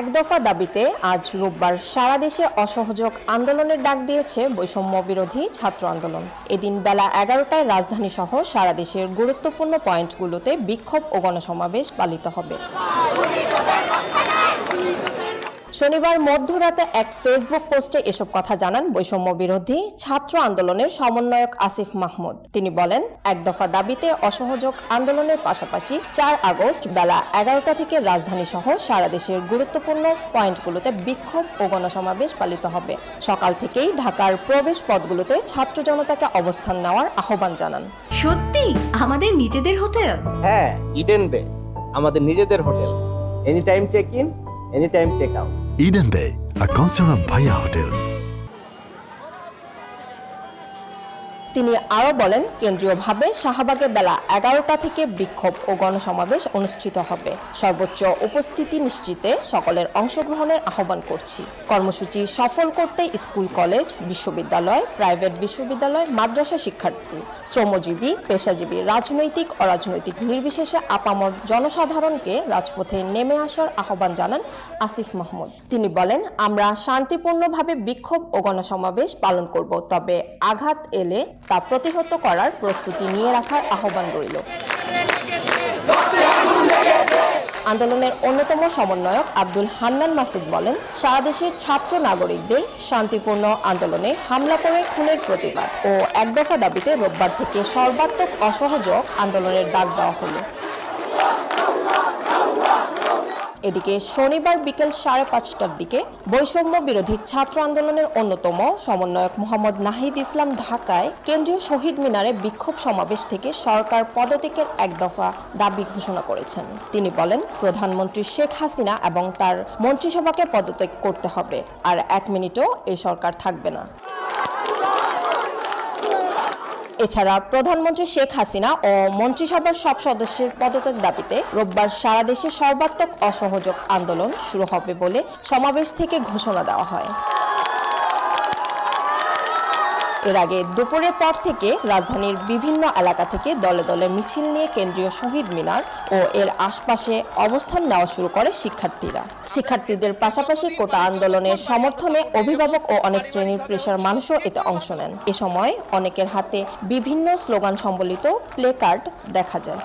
এক দফা দাবিতে আজ রোববার সারা দেশে অসহযোগ আন্দোলনের ডাক দিয়েছে বৈষম্য বিরোধী ছাত্র আন্দোলন। এদিন বেলা এগারোটায় রাজধানী সহ সারা দেশের গুরুত্বপূর্ণ পয়েন্টগুলোতে বিক্ষোভ ও গণসমাবেশ পালিত হবে। শনিবার মধ্যরাতে এক ফেসবুক পোস্টে এসব কথা জানান বৈষম্য বিরোধী ছাত্র আন্দোলনের সমন্বয়ক আসিফ মাহমুদ। তিনি বলেন এক দফা দাবিতে অসহযোগ আন্দোলনের পাশাপাশি চার আগস্ট বেলা এগারোটা থেকে রাজধানী সহ সারা দেশের গুরুত্বপূর্ণ পয়েন্টগুলোতে বিক্ষোভ ও গণসমাবেশ পালিত হবে। সকাল থেকেই ঢাকার প্রবেশ পথগুলোতে ছাত্র জনতাকে অবস্থান নেওয়ার আহ্বান জানান। সত্যি? আমাদের নিজেদের হোটেল? হ্যাঁ ইডেন বে। আমাদের নিজেদের hotel. Any time check in any time check out Eden Bay, a concern of Bhaya Hotels. তিনি আরও বলেন, কেন্দ্রীয়ভাবে শাহবাগে বেলা এগারোটা থেকে বিক্ষোভ ও গণসমাবেশ অনুষ্ঠিত হবে। সর্বোচ্চ উপস্থিতি নিশ্চিতে সকলের অংশগ্রহণের আহ্বান করছি। কর্মসূচি সফল করতে স্কুল, কলেজ, বিশ্ববিদ্যালয়, প্রাইভেট বিশ্ববিদ্যালয়, মাদ্রাসা শিক্ষার্থী, শ্রমজীবী, পেশাজীবী, রাজনৈতিক, অরাজনৈতিক নির্বিশেষে আপামর জনসাধারণকে রাজপথে নেমে আসার আহ্বান জানান আসিফ মাহমুদ। তিনি বলেন, আমরা শান্তিপূর্ণভাবে বিক্ষোভ ও গণসমাবেশ পালন করব, তবে আঘাত এলে তা প্রতিহত করার প্রস্তুতি নিয়ে রাখার আহ্বান রইল। আন্দোলনের অন্যতম সমন্বয়ক আব্দুল হান্নান মাসুদ বলেন, সারা দেশের ছাত্র নাগরিকদের শান্তিপূর্ণ আন্দোলনে হামলা করে খুনের প্রতিবাদ ও এক দফা দাবিতে রোববার থেকে সর্বাত্মক অসহযোগ আন্দোলনের ডাক দেওয়া হলো। এদিকে শনিবার বিকেল সাড়ে পাঁচটার দিকে বৈষম্য বিরোধী ছাত্র আন্দোলনের অন্যতম সমন্বয়ক মোহাম্মদ নাহিদ ইসলাম ঢাকায় কেন্দ্রীয় শহীদ মিনারে বিক্ষোভ সমাবেশ থেকে সরকার পদত্যাগের এক দফা দাবি ঘোষণা করেছেন। তিনি বলেন, প্রধানমন্ত্রী শেখ হাসিনা এবং তার মন্ত্রিসভাকে পদত্যাগ করতে হবে, আর এক মিনিটও এই সরকার থাকবে না। এছাড়া প্রধানমন্ত্রী শেখ হাসিনা ও মন্ত্রিসভার সব সদস্যের পদত্যাগ দাবিতে রোববার সারা দেশে সর্বাত্মক অসহযোগ আন্দোলন শুরু হবে বলে সমাবেশ থেকে ঘোষণা দেওয়া হয়। এর আগে দুপুরের পর থেকে রাজধানীর বিভিন্ন এলাকা থেকে দলে দলে মিছিল নিয়ে কেন্দ্রীয় শহীদ মিনার ও এর আশপাশে অবস্থান নেওয়া শুরু করে শিক্ষার্থীরা। শিক্ষার্থীদের পাশাপাশি কোটা আন্দোলনের সমর্থনে অভিভাবক ও অনেক শ্রেণির পেশার মানুষও এতে অংশ নেন। এ সময় অনেকের হাতে বিভিন্ন স্লোগান সম্বলিত প্লে কার্ড দেখা যায়।